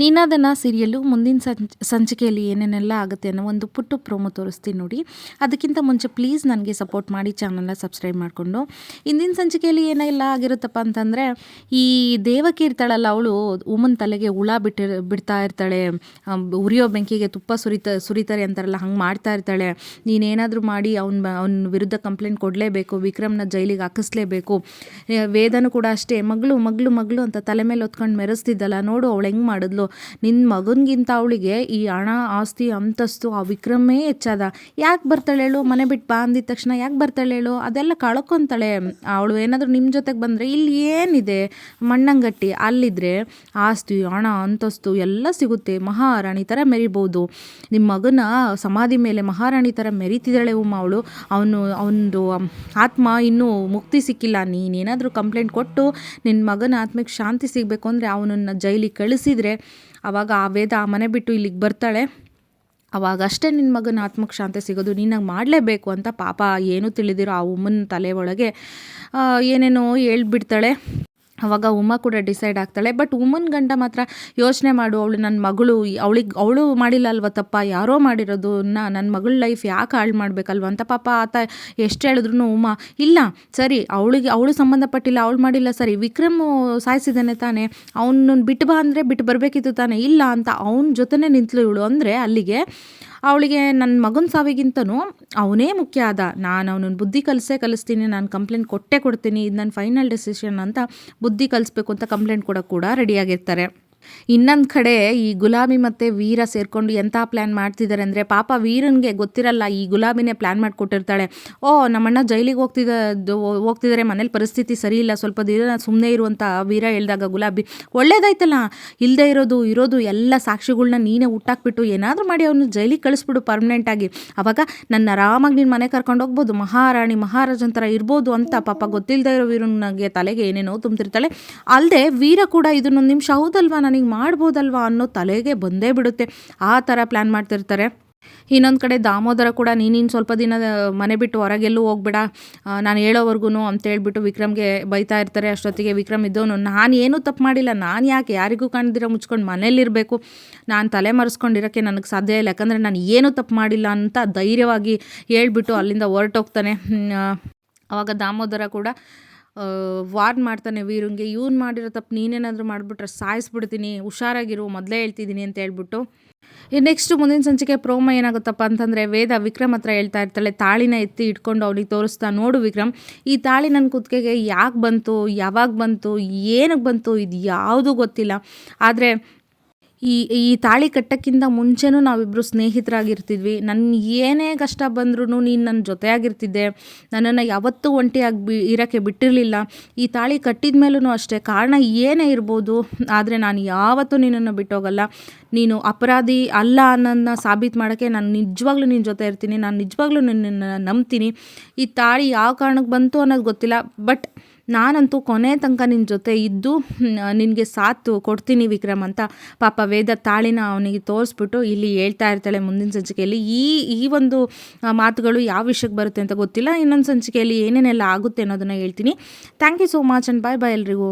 ನೀನಾದನ serial ಮುಂದಿನ ಸಂಚ್, ಸಂಚಿಕೆಯಲ್ಲಿ ಏನೇನೆಲ್ಲ ಆಗುತ್ತೆ ಅನ್ನೋ ಒಂದು ಪುಟ್ಟು ಪ್ರೋಮೋ ತೋರಿಸ್ತೀನಿ ನೋಡಿ. ಅದಕ್ಕಿಂತ ಮುಂಚೆ ಪ್ಲೀಸ್ ನನಗೆ ಸಪೋರ್ಟ್ ಮಾಡಿ ಚಾನಲ್ನ ಸಬ್ಸ್ಕ್ರೈಬ್ ಮಾಡಿಕೊಂಡು. ಇಂದಿನ ಸಂಚಿಕೆಯಲ್ಲಿ ಏನೆಲ್ಲ ಆಗಿರುತ್ತಪ್ಪ ಅಂತಂದರೆ, ಈ ದೇವಕಿ ಇರ್ತಾಳಲ್ಲ ಅವಳು ಉಮನ್ ತಲೆಗೆ ಹುಳ ಬಿಟ್ಟಿ, ಬಿಡ್ತಾ ಇರ್ತಾಳೆ. ಉರಿಯೋ ಬೆಂಕಿಗೆ ತುಪ್ಪ ಸುರಿತ, ಸುರಿತಾರೆ ಅಂತಾರಲ್ಲ, ಹಂಗೆ ಮಾಡ್ತಾ ಇರ್ತಾಳೆ. ನೀನೇನಾದರೂ ಮಾಡಿ ಅವ್ನ ಅವನ ವಿರುದ್ಧ ಕಂಪ್ಲೇಂಟ್ ಕೊಡಲೇಬೇಕು, ವಿಕ್ರಮ್ನ ಜೈಲಿಗೆ ಹಾಕಿಸ್ಲೇಬೇಕು. ವೇದನು ಕೂಡ ಅಷ್ಟೇ ಮಗಳು ಮಗಳು ಮಗಳು ಅಂತ ತಲೆ ಮೇಲೆ ಹೊತ್ಕೊಂಡು ಮೆರೆಸ್ತಿದ್ದಲ್ಲ, ನೋಡು ಅವಳು ಹೆಂಗೆ ಮಾಡಿದ್ಲು. ನಿನ್ನ ಮಗನಿಗಿಂತ ಅವಳಿಗೆ ಈ ಹಣ, ಆಸ್ತಿ, ಅಂತಸ್ತು, ಆ ವಿಕ್ರಮೇ ಹೆಚ್ಚಾದ. ಯಾಕೆ ಬರ್ತಾಳೆ ಹೇಳು? ಮನೆ ಬಿಟ್ಟು ಬಾ ಅಂದಿದ ತಕ್ಷಣ ಯಾಕೆ ಬರ್ತಾಳೆ ಹೇಳು? ಅದೆಲ್ಲ ಕಳ್ಕೊತಾಳೆ. ಅವಳು ಏನಾದರೂ ನಿಮ್ಮ ಜೊತೆಗೆ ಬಂದರೆ ಇಲ್ಲಿ ಏನಿದೆ? ಮಣ್ಣಂಗಟ್ಟಿ ಅಲ್ಲಿದ್ದರೆ ಆಸ್ತಿ, ಹಣ, ಅಂತಸ್ತು ಎಲ್ಲ ಸಿಗುತ್ತೆ. ಮಹಾರಾಣಿ ಥರ ಮೆರಿಬೋದು. ನಿಮ್ಮ ಮಗನ ಸಮಾಧಿ ಮೇಲೆ ಮಹಾರಾಣಿ ಥರ ಮೆರಿತಿದ್ದಾಳೆ ಉಮ್ಮ ಅವಳು. ಅವನು, ಅವನದು ಆತ್ಮ ಇನ್ನೂ ಮುಕ್ತಿ ಸಿಕ್ಕಿಲ್ಲ. ನೀನೇನಾದರೂ ಕಂಪ್ಲೇಂಟ್ ಕೊಟ್ಟು ನಿನ್ನ ಮಗನ ಆತ್ಮಕ್ಕೆ ಶಾಂತಿ ಸಿಗಬೇಕು ಅಂದರೆ ಅವನನ್ನು ಜೈಲಿಗೆ ಕಳಿಸಿದರೆ ಆವಾಗ ಆ ವೇದ ಆ ಮನೆ ಬಿಟ್ಟು ಇಲ್ಲಿಗೆ ಬರ್ತಾಳೆ. ಅವಾಗ ಅಷ್ಟೇ ನಿನ್ನ ಮಗನ ಆತ್ಮಕ್ಕೆ ಶಾಂತಿ ಸಿಗೋದು, ನೀನಾಗ ಮಾಡಲೇಬೇಕು ಅಂತ ಪಾಪ ಏನೂ ತಿಳಿದಿರೋ ಆ ಉಮ್ಮನ ತಲೆ ಒಳಗೆ ಏನೇನೋ ಹೇಳ್ಬಿಡ್ತಾಳೆ. ಅವಾಗ ಉಮ್ಮ ಕೂಡ ಡಿಸೈಡ್ ಆಗ್ತಾಳೆ. ಬಟ್ ಉಮನ್ ಗಂಡ ಮಾತ್ರ ಯೋಚನೆ ಮಾಡು, ಅವಳು ನನ್ನ ಮಗಳು, ಅವಳಿಗೆ, ಅವಳು ಮಾಡಿಲ್ಲ ಅಲ್ವ ತಪ್ಪ? ಯಾರೋ ಮಾಡಿರೋದು ನನ್ನ ಮಗಳ ಲೈಫ್ ಯಾಕೆ ಹಾಳು ಮಾಡಬೇಕಲ್ವ? ಅಂತ ಪಾಪ ಆತ ಎಷ್ಟು ಹೇಳಿದ್ರು ಉಮ್ಮ ಇಲ್ಲ, ಸರಿ, ಅವಳಿಗೆ, ಅವಳು ಸಂಬಂಧಪಟ್ಟಿಲ್ಲ, ಅವಳು ಮಾಡಿಲ್ಲ, ಸರಿ, ವಿಕ್ರಮ್ ಸಾಯಿಸಿದ್ದಾನೆ ತಾನೆ ಅವನನ್ನು ಬಿಟ್ಟು ಬಾ ಅಂದರೆ ಬಿಟ್ಟು ಬರಬೇಕಿತ್ತು ತಾನೇ, ಇಲ್ಲ ಅಂತ ಅವನ ಜೊತೆನೇ ನಿಂತಳು ಇವಳು. ಅಂದರೆ ಅಲ್ಲಿಗೆ ಅವಳಿಗೆ ನನ್ನ ಮಗನ ಸಾವಿಗಿಂತನೂ ಅವನೇ ಮುಖ್ಯ ಆದ. ನಾನು ಅವನನ್ನು ಬುದ್ಧಿ ಕಲಿಸೇ ಕಲಿಸ್ತೀನಿ, ನಾನು ಕಂಪ್ಲೇಂಟ್ ಕೊಟ್ಟೇ ಕೊಡ್ತೀನಿ, ಇದು ನನ್ನ ಫೈನಲ್ ಡಿಸಿಷನ್ ಅಂತ ಬುದ್ಧಿ ಕಲಿಸ್ಬೇಕು ಅಂತ ಕಂಪ್ಲೇಂಟ್ ಕೂಡ ಕೂಡ ರೆಡಿಯಾಗಿರ್ತಾರೆ ಇನ್ನೊಂದು ಕಡೆ ಈ ಗುಲಾಬಿ ಮತ್ತು ವೀರ ಸೇರ್ಕೊಂಡು ಎಂಥ ಪ್ಲ್ಯಾನ್ ಮಾಡ್ತಿದ್ದಾರೆ ಅಂದರೆ ಪಾಪ ವೀರನಿಗೆ ಗೊತ್ತಿರಲ್ಲ ಈ ಗುಲಾಬಿನೇ ಪ್ಲ್ಯಾನ್ ಮಾಡಿಕೊಟ್ಟಿರ್ತಾಳೆ. ಓ, ನಮ್ಮಣ್ಣ ಜೈಲಿಗೆ ಹೋಗ್ತಿದ್ದ ಹೋಗ್ತಿದ್ದಾರೆ ಮನೇಲಿ ಪರಿಸ್ಥಿತಿ ಸರಿ ಇಲ್ಲ, ಸ್ವಲ್ಪ ದಿನ ಸುಮ್ಮನೆ ಇರುವಂಥ ವೀರ ಹೇಳಿದಾಗ ಗುಲಾಬಿ, ಒಳ್ಳೇದಾಯ್ತಲ್ಲ ಇಲ್ಲದೆ ಇರೋದು ಇರೋದು ಎಲ್ಲ ಸಾಕ್ಷಿಗಳನ್ನ ನೀನೇ ಹುಟ್ಟಾಕ್ಬಿಟ್ಟು ಏನಾದರೂ ಮಾಡಿ ಅವನು ಜೈಲಿಗೆ ಕಳಿಸ್ಬಿಡು ಪರ್ಮನೆಂಟಾಗಿ ಅವಾಗ ನನ್ನ ಆರಾಮಾಗಿ ನಿನ್ನ ಮನೆ ಕರ್ಕೊಂಡು ಹೋಗ್ಬೋದು, ಮಹಾರಾಣಿ, ಮಹಾರಾಜನ್ ಥರ ಇರ್ಬೋದು ಅಂತ ಪಾಪ ಗೊತ್ತಿಲ್ಲದೆ ಇರೋ ವೀರನಿಗೆ ತಲೆಗೆ ಏನೇನೋ ತುಂಬ್ತಿರ್ತಾಳೆ. ಅಲ್ಲದೆ ವೀರ ಕೂಡ ಇದನ್ನೊಂದು ನಿಮಿಷ ಹೌದಲ್ವಾ ನನಗೆ ಮಾಡ್ಬೋದಲ್ವಾ ಅನ್ನೋ ತಲೆಗೆ ಬಂದೇ ಬಿಡುತ್ತೆ. ಆ ಥರ ಪ್ಲ್ಯಾನ್ ಮಾಡ್ತಿರ್ತಾರೆ. ಇನ್ನೊಂದು ಕಡೆ ದಾಮೋದರ ಕೂಡ ನೀನಿನ್ನು ಸ್ವಲ್ಪ ದಿನ ಮನೆ ಬಿಟ್ಟು ಹೊರಗೆಲ್ಲೂ ಹೋಗ್ಬೇಡ. ನಾನು ಹೇಳೋವರೆಗೂ ಅಂತ ಹೇಳ್ಬಿಟ್ಟು ವಿಕ್ರಮ್ಗೆ ಬೈತಾ ಇರ್ತಾರೆ. ಅಷ್ಟೊತ್ತಿಗೆ ವಿಕ್ರಮ್ ಇದ್ದವನು, ನಾನು ಏನೂ ತಪ್ಪು ಮಾಡಿಲ್ಲ. ನಾನು ಯಾಕೆ ಯಾರಿಗೂ ಕಾಣ್ದಿರ ಮುಚ್ಕೊಂಡು ಮನೇಲಿರಬೇಕು ನಾನು ತಲೆ ಮರೆಸ್ಕೊಂಡಿರೋಕ್ಕೆ ನನಗೆ ಸಾಧ್ಯ ಇಲ್ಲ. ಯಾಕಂದರೆ ನಾನು ಏನೂ ತಪ್ಪು ಮಾಡಿಲ್ಲ ಅಂತ ಧೈರ್ಯವಾಗಿ ಹೇಳ್ಬಿಟ್ಟು ಅಲ್ಲಿಂದ ಹೊರಟೋಗ್ತಾನೆ. ಆವಾಗ ದಾಮೋದರ ಕೂಡ ವಾರ್ನ್ ಮಾಡ್ತಾನೆ ವೀರಂಗೆ, ಇವ್ನು ಮಾಡಿರೋ ತಪ್ಪು ನೀನೇನಾದರೂ ಮಾಡಿಬಿಟ್ರೆ ಸಾಯಿಸ್ಬಿಡ್ತೀನಿ, ಹುಷಾರಾಗಿರು, ಮೊದಲೇ ಹೇಳ್ತಿದ್ದೀನಿ ಅಂತ ಹೇಳ್ಬಿಟ್ಟು. ನೆಕ್ಸ್ಟ್ ಮುಂದಿನ ಸಂಚಿಕೆ ಪ್ರೋಮ ಏನಾಗುತ್ತಪ್ಪ ಅಂತಂದರೆ, ವೇದ ವಿಕ್ರಮ್ ಹತ್ರ ಹೇಳ್ತಾ ಇರ್ತಾಳೆ, ತಾಳಿನ ಎತ್ತಿ ಇಟ್ಕೊಂಡು ಅವನಿಗೆ ತೋರಿಸ್ತಾ, ನೋಡು ವಿಕ್ರಮ್, ಈ ತಾಳಿ ನನ್ನ ಕುತ್ತಿಗೆಗೆ ಯಾಕೆ ಬಂತು, ಯಾವಾಗ ಬಂತು ಏನಕ್ಕೆ ಬಂತು ಇದು ಯಾವುದೂ ಗೊತ್ತಿಲ್ಲ. ಆದರೆ ಈ ಈ ತಾಳಿ ಕಟ್ಟಕ್ಕಿಂತ ಮುಂಚೆನೂ ನಾವಿಬ್ಬರು ಸ್ನೇಹಿತರಾಗಿರ್ತಿದ್ವಿ. ನನ್ನ ಏನೇ ಕಷ್ಟ ಬಂದ್ರೂ ನೀನು ನನ್ನ ಜೊತೆಯಾಗಿರ್ತಿದ್ದೆ. ನನ್ನನ್ನು ಯಾವತ್ತೂ ಒಂಟಿಯಾಗಿ ಬಿ, ಇರೋಕ್ಕೆ ಬಿಟ್ಟಿರಲಿಲ್ಲ. ಈ ತಾಳಿ ಕಟ್ಟಿದ ಮೇಲೂ ಅಷ್ಟೇ ಕಾರಣ ಏನೇ ಇರ್ಬೋದು, ಆದರೆ ನಾನು ಯಾವತ್ತೂ ನಿನ್ನನ್ನು ಬಿಟ್ಟೋಗಲ್ಲ. ನೀನು ಅಪರಾಧಿ ಅಲ್ಲ ಅನ್ನೋದನ್ನ ಸಾಬೀತು ಮಾಡೋಕ್ಕೆ ನಾನು ನಿಜವಾಗ್ಲೂ ನಿನ್ನ ಜೊತೆ ಇರ್ತೀನಿ. ನಾನು ನಿಜವಾಗ್ಲೂ ನಿನ್ನನ್ನು ನಂಬ್ತೀನಿ. ಈ ತಾಳಿ ಯಾವ ಕಾರಣಕ್ಕೆ ಬಂತು ಅನ್ನೋದು ಗೊತ್ತಿಲ್ಲ. ಬಟ್ ನಾನಂತೂ ಕೊನೆ ತನಕ ನಿನ್ನ ಜೊತೆ ಇದ್ದು ನಿನಗೆ ಸಾಥ್ ಕೊಡ್ತೀನಿ ವಿಕ್ರಮ್ ಅಂತ ಪಾಪ ವೇದ ತಾಳಿನ ಅವನಿಗೆ ತೋರಿಸ್ಬಿಟ್ಟು ಇಲ್ಲಿ ಹೇಳ್ತಾ ಇರ್ತಾಳೆ ಮುಂದಿನ ಸಂಚಿಕೆಯಲ್ಲಿ. ಈ ಈ ಒಂದು ಮಾತುಗಳು ಯಾವ ವಿಷಯಕ್ಕೆ ಬರುತ್ತೆ ಅಂತ ಗೊತ್ತಿಲ್ಲ. ಇನ್ನೊಂದು ಸಂಚಿಕೆಯಲ್ಲಿ ಏನೇನೆಲ್ಲ ಆಗುತ್ತೆ ಅನ್ನೋದನ್ನು ಹೇಳ್ತೀನಿ. Thank you so much and bye bye ಎಲ್ರಿಗೂ.